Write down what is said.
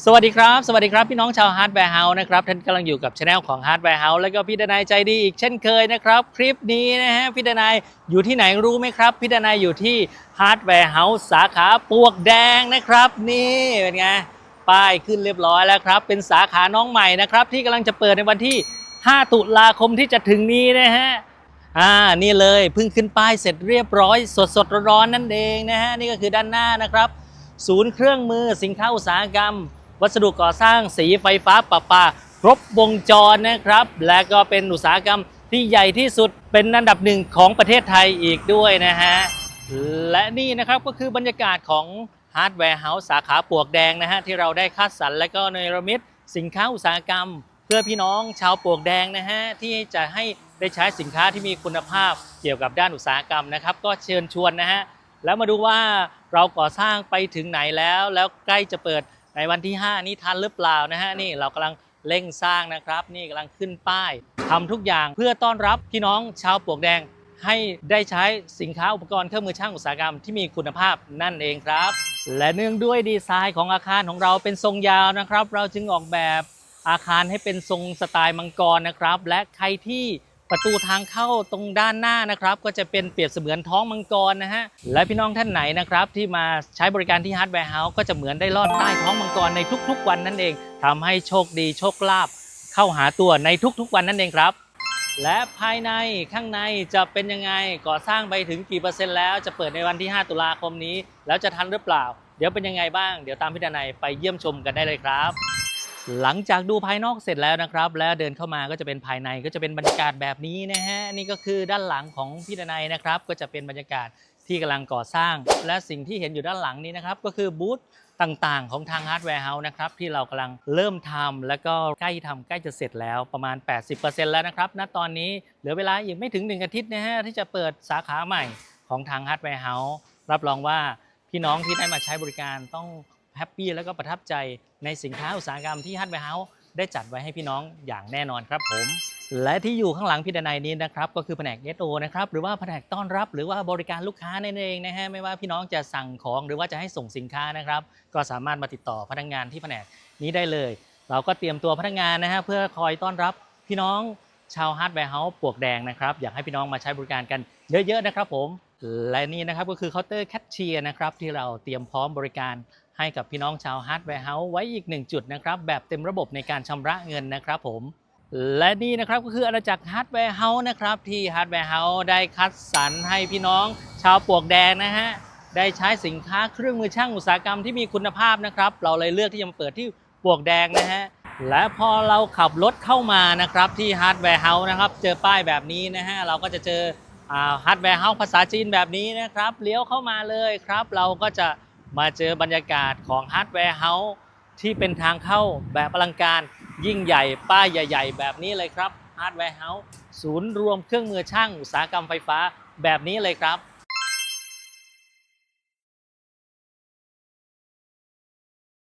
สวัสดีครับ สวัสดีครับ พี่น้องชาวฮาร์ดแวร์เฮาส์นะครับท่านกำลังอยู่กับช anel ของฮาร์ดแวร์เฮาส์แล้วก็พี่ดนายใจดีอีกเช่นเคยนะครับ คลิปนี้นะฮะพี่ดนายอยู่ที่ไหนรู้ไหมครับ พี่ดนายอยู่ที่ฮาร์ดแวร์เฮาส์สาขาปวกแดงนะครับ นี่เป็นไงป้ายขึ้นเรียบร้อยแล้วครับ เป็นสาขาน้องใหม่นะครับที่กำลังจะเปิดในวันที่ 5 ตุลาคมที่จะถึงนี้นะฮะอ่านี่เลยเพิ่งขึ้นป้ายเสร็จเรียบร้อย สดสดร้อนๆนั่นเองนะฮะนี่ก็คือด้านหน้านะครับ ศูนย์เครื่องมือสินค้าอุตสาหกรรม วัสดุก่อสร้างสีไฟฟ้าประปา ครบวงจรนะครับ และก็เป็นอุตสาหกรรมที่ใหญ่ที่สุดเป็นอันดับหนึ่งของประเทศไทยอีกด้วยนะฮะ และนี่นะครับก็คือบรรยากาศของฮาร์ดแวร์เฮาส์สาขาปวกแดงนะฮะ ที่เราได้คัดสรรและก็เนรมิตสินค้าอุตสาหกรรม เพื่อพี่น้องชาวปวกแดงนะฮะ ที่จะให้ได้ใช้สินค้าที่มีคุณภาพเกี่ยวกับด้านอุตสาหกรรมนะครับ ก็เชิญชวนนะฮะ แล้วมาดูว่าเราก่อสร้างไปถึงไหนแล้วแล้วใกล้จะเปิด ในวันที่ 5 นี้ทันหรือเปล่านะฮะนี่เรากำลังเร่งสร้างนะครับ นี่กำลังขึ้นป้ายทำทุกอย่างเพื่อต้อนรับพี่น้องชาวปลวกแดงให้ได้ใช้สินค้าอุปกรณ์เครื่องมือช่างอุตสาหกรรมที่มีคุณภาพนั่นเองครับ และเนื่องด้วยดีไซน์ของอาคารของเราเป็นทรงยาวนะครับ เราจึงออกแบบอาคารให้เป็นทรงสไตล์มังกรนะครับ และใครที่ ประตูทางเข้าตรงด้านหน้านะครับ ก็จะเป็นเปรียบเสมือนท้องมังกรนะฮะ และพี่น้องท่านไหนนะครับ ที่มาใช้บริการที่ฮาร์ดแวร์เฮาส์ก็จะเหมือนได้ลอดใต้ท้องมังกรในทุกๆวันนั่นเองทำให้โชคดีโชคลาภเข้าหาตัวในทุกๆวันนั่นเองครับ และภายในข้างในจะเป็นยังไงก่อสร้างไปถึงกี่เปอร์เซ็นต์แล้วจะเปิดในวันที่ 5 ตุลาคมนี้ แล้วจะทันหรือเปล่า เดี๋ยวเป็นยังไงบ้าง เดี๋ยวตามพี่ดนัยไปเยี่ยมชมกันได้เลยครับ หลังจากดูภายนอกเสร็จแล้วนะครับ แล้วเดินเข้ามาก็จะเป็นภายในก็จะเป็นบรรยากาศแบบนี้นะฮะนี่ก็คือด้านหลังของพี่ดนัยนะครับ ก็จะเป็นบรรยากาศที่กำลังก่อสร้าง และสิ่งที่เห็นอยู่ด้านหลังนี้นะครับ ก็คือบูธต่างๆ ของทางฮาร์ดแวร์เฮาส์นะครับ ที่เรากำลังเริ่มทำแล้วก็ใกล้ทำใกล้จะเสร็จแล้วประมาณ 80%แล้วนะครับณตอนนี้เหลือเวลาอีกไม่ถึง 1 อาทิตย์นะฮะที่จะเปิดสาขาใหม่ของทางฮาร์ดแวร์เฮาส์รับรองว่าพี่น้องที่ได้มาใช้บริการต้อง แฮปปี้แล้วก็ประทับใจในสินค้าอุตสาหกรรมที่ฮาร์ดแวร์เฮาส์ได้จัดไว้ให้พี่น้องอย่างแน่นอนครับผม และที่อยู่ข้างหลังพี่ดนัยนี้นะครับก็คือแผนก SO นะครับหรือว่าแผนกต้อนรับ หรือว่าบริการลูกค้านั่นเองนะฮะไม่ว่าพี่น้องจะสั่งของหรือว่าจะให้ส่งสินค้านะครับก็สามารถมาติดต่อพนักงานที่แผนกนี้ได้เลย เราก็เตรียมตัวพนักงานนะฮะเพื่อคอยต้อนรับพี่น้องชาวฮาร์ดแวร์เฮาส์ปวกแดงนะครับอยากให้พี่น้องมาใช้บริการกันเยอะๆนะครับผมและนี่นะครับก็คือเคาน์เตอร์แคชเชียร์นะครับที่เราเตรียมพร้อมบริการ ให้กับพี่น้องชาวฮาร์ดแวร์เฮาส์ไว้อีกหนึ่งจุดนะครับ แบบเต็มระบบในการชำระเงินนะครับผมและนี่นะครับก็คืออาณาจักรฮาร์ดแวร์เฮาส์นะครับ ที่ฮาร์ดแวร์เฮาส์ได้คัดสรรให้พี่น้องชาวปวกแดงนะฮะได้ใช้สินค้าเครื่องมือช่างอุตสาหกรรมที่มีคุณภาพนะครับ เราเลยเลือกที่จะมาเปิดที่ปวกแดงนะฮะและพอเราขับรถเข้ามานะครับที่ฮาร์ดแวร์เฮาส์นะครับ เจอป้ายแบบนี้นะฮะเราก็จะเจอฮาร์ดแวร์เฮาส์ภาษาจีนแบบนี้นะครับ เลี้ยวเข้ามาเลยครับ เราก็จะ มาเจอบรรยากาศของฮาร์ดแวร์เฮาส์ที่เป็นทางเข้าแบบอลังการยิ่งใหญ่ป้ายใหญ่ ๆ แบบนี้เลยครับฮาร์ดแวร์เฮาส์ศูนย์รวมเครื่องมือช่างอุตสาหกรรมไฟฟ้าแบบนี้เลยครับ